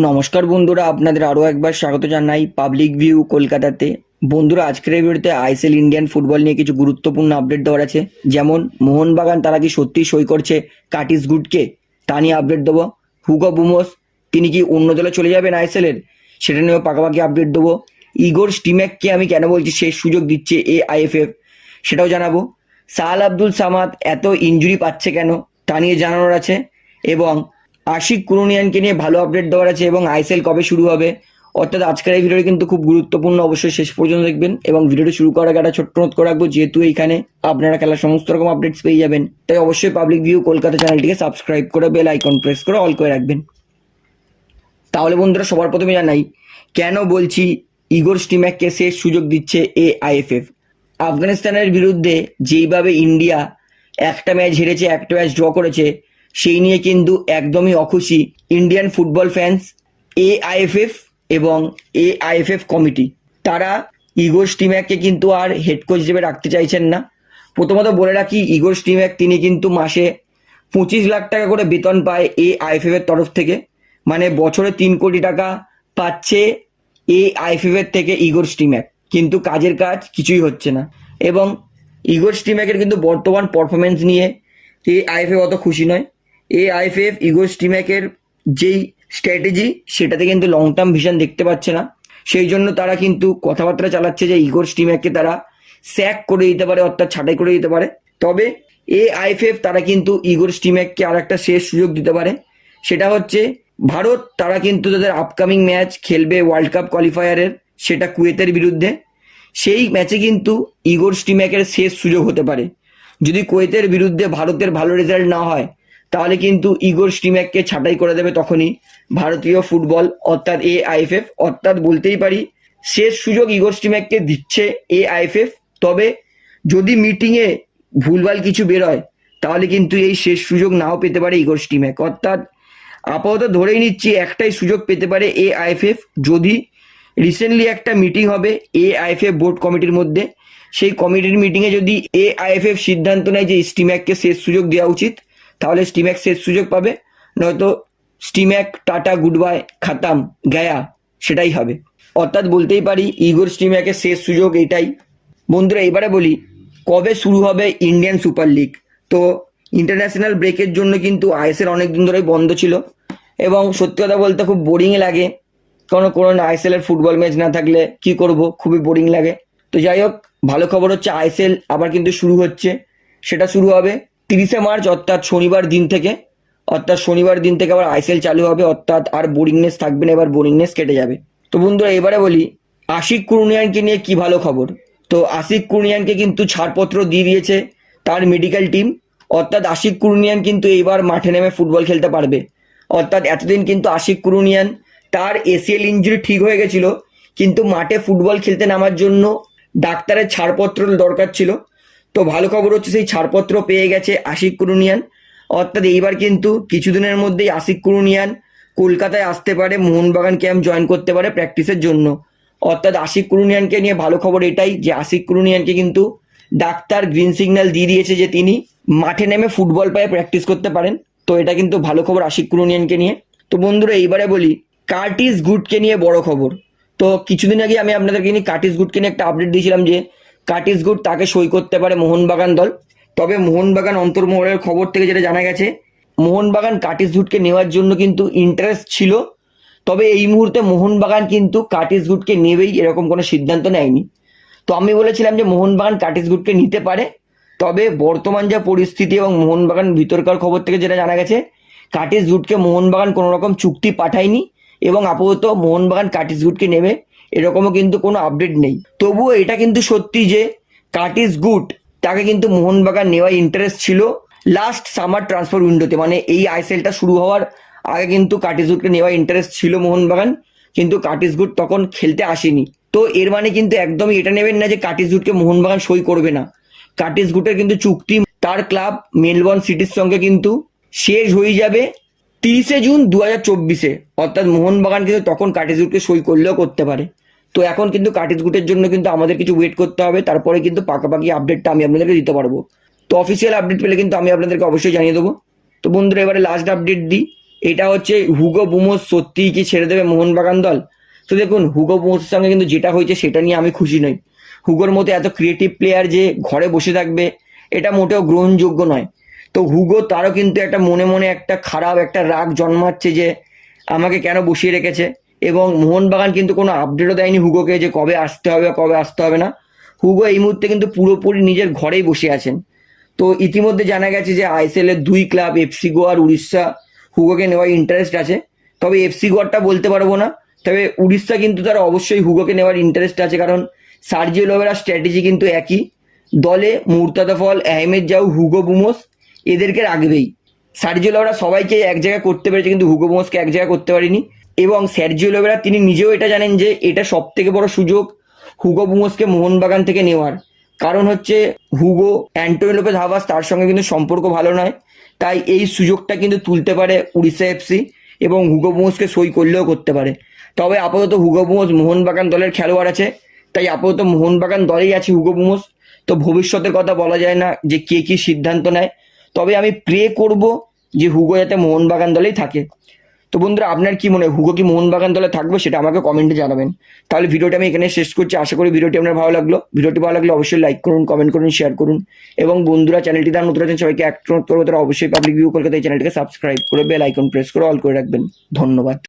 নমস্কার বন্ধুরা, আপনাদের আরও একবার স্বাগত জানাই পাবলিক ভিউ কলকাতাতে। বন্ধুরা, আজকের এই ভিডিওতে আইএসএল ইন্ডিয়ান ফুটবল নিয়ে কিছু গুরুত্বপূর্ণ আপডেট দেওয়ার আছে। যেমন, মোহনবাগান তারা কি সত্যিই সই করছে কাটিস গুডকে তা নিয়ে আপডেট দেবো। হুগো বুমোস তিনি কি অন্য দলে চলে যাবেন আইএসএল এর? সেটা নিয়েও পাকাপাকি আপডেট দেবো। ইগোর স্টিম্যাককে আমি কেন বলছি শেষ সুযোগ দিচ্ছে এ আইএফএফ সেটাও জানাব। সাহাল আব্দুল সামাদ এত ইঞ্জুরি পাচ্ছে কেন? তা নিয়ে জানানোর আছে। এবং আশিক কুরুনিয়ানকে নিয়ে ভালো আপডেট দেওয়ার আছে এবং আইএসএল কবে শুরু হবে। অর্থাৎ আজকের এই ভিডিওটি কিন্তু খুব গুরুত্বপূর্ণ, অবশ্যই শেষ পর্যন্ত দেখবেন এবং ভিডিওটি শুরু করার আগে একটা ছোট্ট নোট করে রাখব, যেহেতু এইখানে আপনারা খেলার সমস্ত রকম আপডেটস পেয়ে যাবেন, তাই অবশ্যই পাবলিক ভিউ কলকাতা চ্যানেলটিকে সাবস্ক্রাইব করে বেল আইকন প্রেস করে অল করে রাখবেন। তাহলে বন্ধুরা, সবার প্রথমে জানাই, কেন বলছি ইগোর স্টিম্যাককে শেষ সুযোগ দিচ্ছে এ আইএফএফ আফগানিস্তানের বিরুদ্ধে যেইভাবে ইন্ডিয়া একটা ম্যাচ হেরেছে, একটা ম্যাচ ড্র করেছে সেই নিয়ে কিন্তু একদমই অখুশি Indian football fans A IFF এবং এ আইএফএফ কমিটি তারা ইগোর স্টিম্যাককে কিন্তু আর হেড কোচ হিসেবে রাখতে চাইছেন না। প্রথমত বলে রাখি ইগোর স্টিম্যাক তিনি কিন্তু মাসে পঁচিশ লাখ টাকা করে বেতন পায় এ আইএফএফ এর তরফ থেকে। মানে বছরে তিন কোটি টাকা পাচ্ছে এ আইএফএফ এর থেকে ইগোর স্টিম্যাক কিন্তু কাজের কাজ কিছুই হচ্ছে না। এবং ইগোর স্টিম্যাকের কিন্তু বর্তমান পারফরমেন্স নিয়ে এ আইএফএফ অত খুশি নয়। এ আইএফএফ ইগোর স্টিম্যাকের যেই স্ট্র্যাটেজি সেটাতে কিন্তু লং টার্ম ভিশন দেখতে পাচ্ছে না। সেই জন্য তারা কিন্তু কথাবার্তা চালাচ্ছে যে ইগোর স্টিম্যাককে তারা স্যাক করে দিতে পারে, অর্থাৎ ছাঁটাই করে দিতে পারে। তবে এ আইএফএফ তারা কিন্তু ইগোর স্টিম্যাককে আর একটা শেষ সুযোগ দিতে পারে। সেটা হচ্ছে ভারত, তারা কিন্তু তাদের আপকামিং ম্যাচ খেলবে ওয়ার্ল্ড কাপ কোয়ালিফায়ারের সেটা কুয়েতের বিরুদ্ধে। সেই ম্যাচে কিন্তু ইগোর স্টিম্যাকের শেষ সুযোগ হতে পারে। যদি কুয়েতের বিরুদ্ধে ভারতের ভালো রেজাল্ট না হয় তাহলে কিন্তু ইগোর স্টিম্যাককে ছাঁটাই করে দেবে তখনই। ভারতীয় ফুটবল, অর্থাৎ এ আইএফএফ অর্থাৎ বলতেই পারি, শেষ সুযোগ ইগোর স্টিম্যাককে দিচ্ছে এ আইএফএফ তবে যদি মিটিংয়ে ভুলভাল কিছু বেরোয়, তাহলে কিন্তু এই শেষ সুযোগ নাও পেতে পারে ইগোর স্টিম্যাক অর্থাৎ আপাতত ধরেই নিচ্ছি একটাই সুযোগ পেতে পারে এ আইএফএফ যদি রিসেন্টলি একটা মিটিং হবে এ আইএফএফ বোর্ড কমিটির মধ্যে, সেই কমিটির মিটিংয়ে যদি এ আইএফএফ সিদ্ধান্ত নেয় যে স্টিম্যাককে শেষ সুযোগ দেওয়া উচিত তাহলে স্টিম্যাক শেষ সুযোগ পাবে, নয়তো স্টিম্যাক টাটা গুড বাই খাতাম গায়া সেটাই হবে। অর্থাৎ বলতেই পারি ইগোর স্টিম্যাকের শেষ সুযোগ এটাই। বন্ধুরা, এবারে বলি, কবে শুরু হবে ইন্ডিয়ান সুপার লিগ তো ইন্টারন্যাশনাল ব্রেকের জন্য কিন্তু আইএসএল অনেক দিন ধরেই বন্ধ ছিল। এবং সত্যি কথা বলতে খুব বোরিং লাগে। কোনো কোনো আইএসএল এর ফুটবল ম্যাচ না থাকলে কি করব? খুবই বোরিং লাগে। তো যাই হোক, ভালো খবর হচ্ছে আইএসএল আবার কিন্তু শুরু হচ্ছে। সেটা শুরু হবে। তিরিশে মার্চ, অর্থাৎ শনিবার দিন থেকে, অর্থাৎ শনিবার দিন থেকে আবার আইএসএল চালু হবে, অর্থাৎ আর বোরিংনেস থাকবে না, এবার বোরিংনেস কেটে যাবে। তো বন্ধুরা, এবারে বলি, আশিক কুরুনিয়ানকে নিয়ে কি ভালো খবর? তো আশিক কুরুনিয়ানকে কিন্তু ছাড়পত্র দিয়ে দিয়েছে তার মেডিকেল টিম অর্থাৎ আশিক কুরুনিয়ান কিন্তু এইবার মাঠে নেমে ফুটবল খেলতে পারবে। অর্থাৎ এতদিন কিন্তু আশিক কুরুনিয়ান তার এসিএল ইঞ্জুরি ঠিক হয়ে গেছিল, কিন্তু মাঠে ফুটবল খেলতে নামার জন্য ডাক্তারের ছাড়পত্র দরকার ছিল। তো ভালো খবর হচ্ছে সেই ছাড়পত্র পেয়ে গেছে আশিক কুরুনিয়ান। অর্থাৎ এইবার কিন্তু কিছুদিনের মধ্যেই আশিক কুরুনিয়ান কলকাতায় আসতে পারে, মোহনবাগান ক্যাম্প জয়েন করতে পারে প্র্যাকটিসের জন্য। অর্থাৎ আশিক কুরুনিয়ানকে নিয়ে ভালো খবর এটাই যে আশিক কুরুনিয়ানকে কিন্তু ডাক্তার গ্রিন সিগন্যাল দিয়ে দিয়েছে যে তিনি মাঠে নেমে ফুটবল পায়ে প্র্যাকটিস করতে পারেন। তো এটা কিন্তু ভালো খবর আশিক কুরুনিয়ানকে নিয়ে। তো বন্ধুরা, এইবারে বলি, কার্টিস গুডকে নিয়ে বড় খবর। তো কিছুদিন আগে আমি আপনাদেরকে নিয়ে কার্টিস গুডকে নিয়ে একটা আপডেট দিয়েছিলাম যে কার্টিস গুড তাকে সই করতে পারে মোহনবাগান দল। তবে মোহনবাগান অন্তর্মহলের খবর থেকে যেটা জানা গেছে, মোহনবাগান কার্টিস গুডকে নেওয়ার জন্য কিন্তু ইন্টারেস্ট ছিল। তবে এই মুহূর্তে মোহনবাগান কিন্তু কার্টিস গুডকে নেবেই এরকম কোনো সিদ্ধান্ত নেয়নি। তো আমি বলেছিলাম যে মোহনবাগান কার্টিস গুডকে নিতে পারে। তবে বর্তমান যা পরিস্থিতি এবং মোহনবাগান ভিতরকার খবর থেকে যেটা জানা গেছে কার্টিস গুডকে মোহনবাগান কোনো রকম চুক্তি পাঠায়নি এবং আপাতত মোহনবাগান কার্টিস গুডকে নেবে এরকমও কিন্তু কোনো আপডেট নেই। তবুও এটা কিন্তু সত্যি যে কার্টিস গুড, তাকে কিন্তু মোহনবাগান নেওয়ার ইন্টারেস্ট ছিল লাস্ট সামার ট্রান্সফার উইন্ডোতে মানে এই আইসেলটা শুরু হওয়ার আগে কিন্তু কার্টিস গুডকে নেওয়ার ইন্টারেস্ট ছিল মোহনবাগান, কিন্তু কার্টিস গুড তখন খেলতে আসেনি। তো এর মানে কিন্তু একদমই এটা নেবেন না যে কার্টিস গুডকে মোহনবাগান সই করবে না। কার্টিস গুডের কিন্তু চুক্তি, তার ক্লাব মেলবর্ন সিটির সঙ্গে কিন্তু শেষ হয়ে যাবে তিরিশে জুন দু হাজার চব্বিশে। অর্থাৎ মোহনবাগান কিন্তু তখন কার্টিস গুডকে সই করলেও করতে পারে। তো এখন কিন্তু কার্টিস গুটের জন্য কিন্তু আমাদের কিছু ওয়েট করতে হবে। তারপরে কিন্তু পাকাপাকি আপডেটটা আমি আপনাদেরকে দিতে পারব। তো অফিসিয়াল আপডেট পেলে কিন্তু আমি আপনাদেরকে অবশ্যই জানিয়ে দেবো। তো বন্ধুরা, এবারে লাস্ট আপডেট দিই। এটা হচ্ছে হুগো বুমোস সত্যিই কি ছেড়ে দেবে মোহনবাগান দল? তো দেখুন হুগো বুমোসের সঙ্গে কিন্তু যেটা হয়েছে সেটা নিয়ে আমি খুশি নই। হুগোর মতো এত ক্রিয়েটিভ প্লেয়ার যে ঘরে বসে থাকবে, এটা মোটেও গ্রহণযোগ্য নয়। তো হুগো তারও কিন্তু একটা মনে মনে একটা খারাপ, একটা রাগ জন্মাচ্ছে যে আমাকে কেন বসিয়ে রেখেছে। এবং মোহনবাগান কিন্তু কোনো আপডেটও দেয়নি হুগোকে যে কবে আসতে হবে কবে আসতে হবে না। হুগো এই মুহূর্তে কিন্তু পুরোপুরি নিজের ঘরেই বসে আছেন। তো ইতিমধ্যে জানা গেছে যে আইএসএল এর দুই ক্লাব এফসি গোয়া আর উড়িষ্যা, হুগোকে নেওয়ার ইন্টারেস্ট আছে। তবে এফসি গোয়ারটা বলতে পারব না। তবে উড়িষ্যা কিন্তু তারা অবশ্যই হুগোকে নেওয়ার ইন্টারেস্ট আছে কারণ সার্জিও লোভেরার স্ট্র্যাটেজি কিন্তু একই। দলে Murtada Fall, Ahmed Jahouh Hugo Boumous এদেরকে রাখবেই। সার্জিও লোভেরা সবাইকে এক জায়গায় করতে পেরেছে কিন্তু হুগো বুমোসকে এক জায়গায় করতে পারেনি। এবং সার্জিও লোভেরা তিনি নিজেও এটা জানেন যে এটা সব থেকে বড় সুযোগ হুগো বুমোসকে মোহনবাগান থেকে নেওয়ার। কারণ হচ্ছে হুগো অ্যান্টোনি লোপেজ হাভাস তার সঙ্গে কিন্তু সম্পর্ক ভালো নয়। তাই এই সুযোগটা কিন্তু তুলতে পারে উড়িষ্যা এফসি এবং হুগো বুমোসকে সই করলেও করতে পারে। তবে আপাতত হুগো বুমোস মোহনবাগান দলের খেলোয়াড় আছে। তাই আপাতত মোহনবাগান দলেই আছে হুগো বুমোস। তো ভবিষ্যতের কথা বলা যায় না যে কে কী সিদ্ধান্ত নেয়। তবে আমি প্রে করব যে হুগো যাতে মোহনবাগান দলেই থাকে। তো বন্ধুরা, আপনার কি মনে হয়, হুগো কি মোহনবাগান দলে থাকবে সেটা আমাকে কমেন্টে জানাবেন। তাহলে ভিডিওটি আমি এখানে শেষ করছি। আশা করি ভিডিওটি আপনার ভালো লাগল। ভিডিওটি ভালো লাগলে অবশ্যই লাইক করুন কমেন্ট করুন শেয়ার করুন। এবং বন্ধুরা চ্যানেলটি তার নতুন আছেন, সবাইকে অ্যাক্ট করব তারা অবশ্যই পাবলিক ভিউ কলকাতা এই চ্যানেলটিকে সাবস্ক্রাইব করে বেল আইকন প্রেস করে অল করে রাখবেন। ধন্যবাদ।